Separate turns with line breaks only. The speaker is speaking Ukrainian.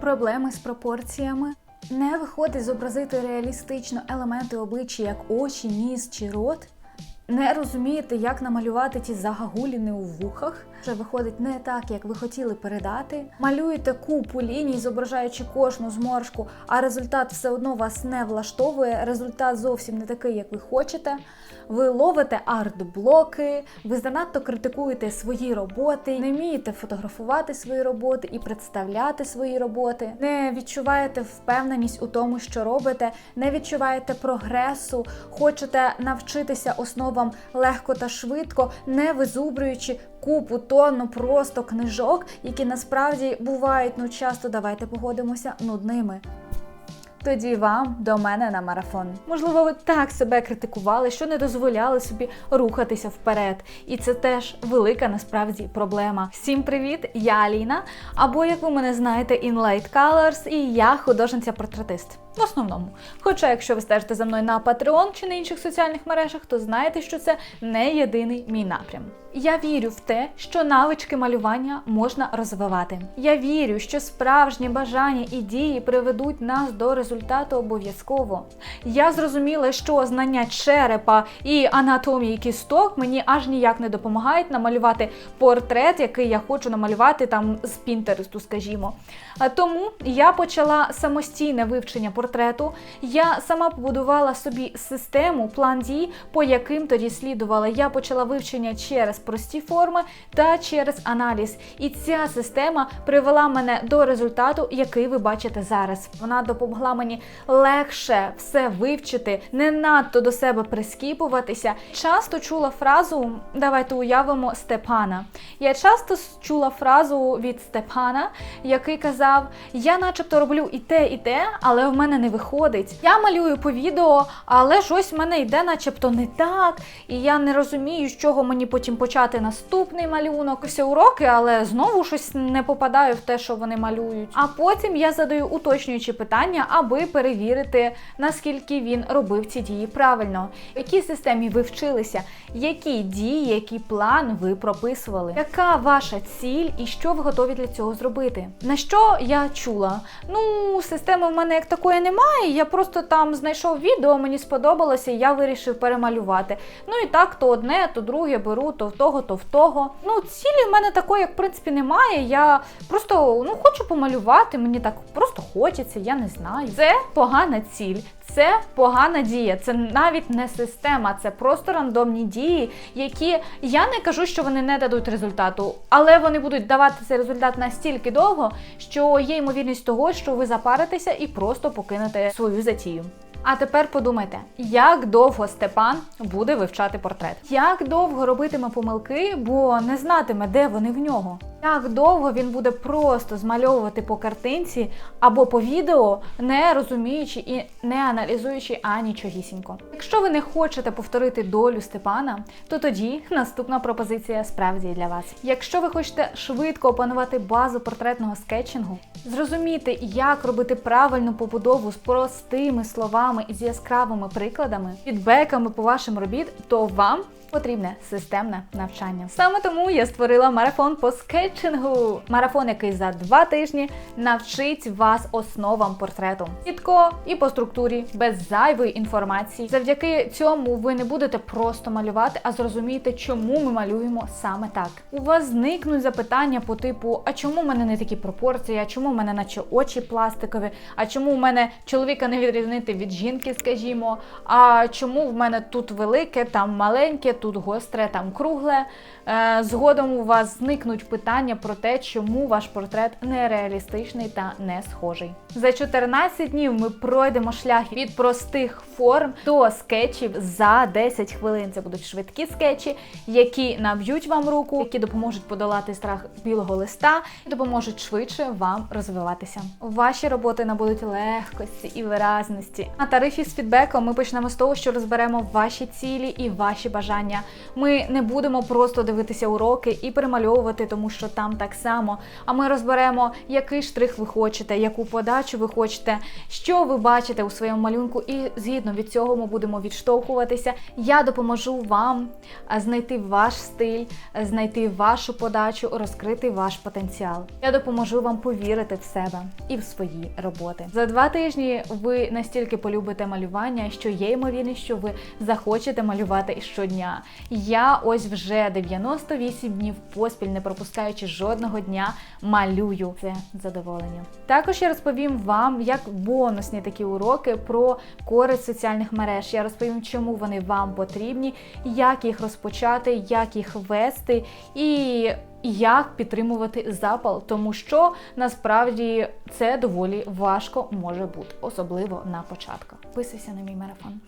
проблеми з пропорціями. Не виходить зобразити реалістично елементи обличчя, як очі, ніс чи рот. Не розумієте, як намалювати ті загагуліни у вухах, що виходить не так, як ви хотіли передати. Малюєте купу ліній, зображаючи кожну зморшку, а результат все одно вас не влаштовує. Результат зовсім не такий, як ви хочете. Ви ловите арт-блоки, ви занадто критикуєте свої роботи, не вмієте фотографувати свої роботи і представляти свої роботи, не відчуваєте впевненість у тому, що робите, не відчуваєте прогресу, хочете навчитися основам легко та швидко, не визубрюючи купу тонну просто книжок, які насправді бувають ну часто, давайте погодимося, нудними. Тоді вам до мене на марафон. Можливо, ви так себе критикували, що не дозволяли собі рухатися вперед. І це теж велика насправді проблема. Всім привіт! Я Аліна. Або як ви мене знаєте, in Light Colors, і я художниця-портретист. В основному. Хоча, якщо ви стежите за мною на Patreon чи на інших соціальних мережах, то знаєте, що це не єдиний мій напрям. Я вірю в те, що навички малювання можна розвивати. Я вірю, що справжні бажання і дії приведуть нас до результату обов'язково. Я зрозуміла, що знання черепа і анатомії кісток мені аж ніяк не допомагають намалювати портрет, який я хочу намалювати там з Пінтересту, скажімо. Тому я почала самостійне вивчення портрету. Я сама побудувала собі систему, план дій, по яким тоді слідувала. Я почала вивчення через прості форми та через аналіз. І ця система привела мене до результату, який ви бачите зараз. Вона допомогла мені легше все вивчити, не надто до себе прискіпуватися. Часто чула фразу Давайте уявимо Степана. Я часто чула фразу від Степана, який казав: Я, начебто, роблю і те, і те, але в мене не виходить. Я малюю по відео, але щось в мене йде, начебто, не так. І я не розумію, з чого мені потім почати наступний малюнок. Всі уроки, але знову щось не попадаю в те, що вони малюють. А потім я задаю уточнюючі питання, аби перевірити, наскільки він робив ці дії правильно, в якій системі ви вчилися, які дії, який план ви прописували, яка ваша ціль і що ви готові для цього зробити. На що я чула? Ну, системи в мене як такої немає. Я просто там знайшов відео, мені сподобалося, і я вирішив перемалювати. Ну і так, то одне, то друге беру, то в того, то в того. Ну, цілі в мене такої, як в принципі, немає. Я просто ну хочу помалювати, мені так просто хочеться, я не знаю. Це погана ціль. Це погана дія, це навіть не система, це просто рандомні дії, які я не кажу, що вони не дадуть результату, але вони будуть давати цей результат настільки довго, що є ймовірність того, що ви запаритеся і просто покинете свою затію. А тепер подумайте, як довго Степан буде вивчати портрет, як довго робитиме помилки, бо не знатиме, де вони в нього. Як довго він буде просто змальовувати по картинці або по відео, не розуміючи і не аналізуючи анічогісінько. Якщо ви не хочете повторити долю Степана, то тоді наступна пропозиція справді для вас. Якщо ви хочете швидко опанувати базу портретного скетчингу, зрозуміти, як робити правильну побудову з простими словами і з яскравими прикладами, фідбеками по вашим робіт, то вам потрібне системне навчання. Саме тому я створила марафон по скетчингу. Марафон, який за два тижні навчить вас основам портрету. Чітко і по структурі, без зайвої інформації. Завдяки цьому ви не будете просто малювати, а зрозумієте, чому ми малюємо саме так. У вас зникнуть запитання по типу: а чому в мене не такі пропорції, а чому в мене наче очі пластикові, а чому в мене чоловіка не відрізнити від жінки, скажімо, а чому в мене тут велике, там маленьке, тут гостре, там кругле. Е, Згодом у вас зникнуть питання про те, чому ваш портрет нереалістичний та не схожий. За 14 днів ми пройдемо шлях від простих форм до скетчів за 10 хвилин. Це будуть швидкі скетчі, які наб'ють вам руку, які допоможуть подолати страх білого листа і допоможуть швидше вам розвиватися. Ваші роботи набудуть легкості і виразності. На тарифі з фідбеком ми почнемо з того, що розберемо ваші цілі і ваші бажання. Ми не будемо просто дивитися уроки і перемальовувати, тому що там так само. А ми розберемо, який штрих ви хочете, яку подачу ви хочете, що ви бачите у своєму малюнку, і згідно від цього ми будемо відштовхуватися. Я допоможу вам знайти ваш стиль, знайти вашу подачу, розкрити ваш потенціал. Я допоможу вам повірити в себе і в свої роботи. За два тижні ви настільки полюбите малювання, що є ймовірність, що ви захочете малювати щодня. Я ось вже 98 днів поспіль, не пропускаючи жодного дня, малюю це задоволення. Також я розповім вам як бонусні такі уроки про користь соціальних мереж. Я розповім, чому вони вам потрібні, як їх розпочати, як їх вести і. Як підтримувати запал, тому що насправді це доволі важко може бути, особливо на початку. Підписуйся на мій марафон.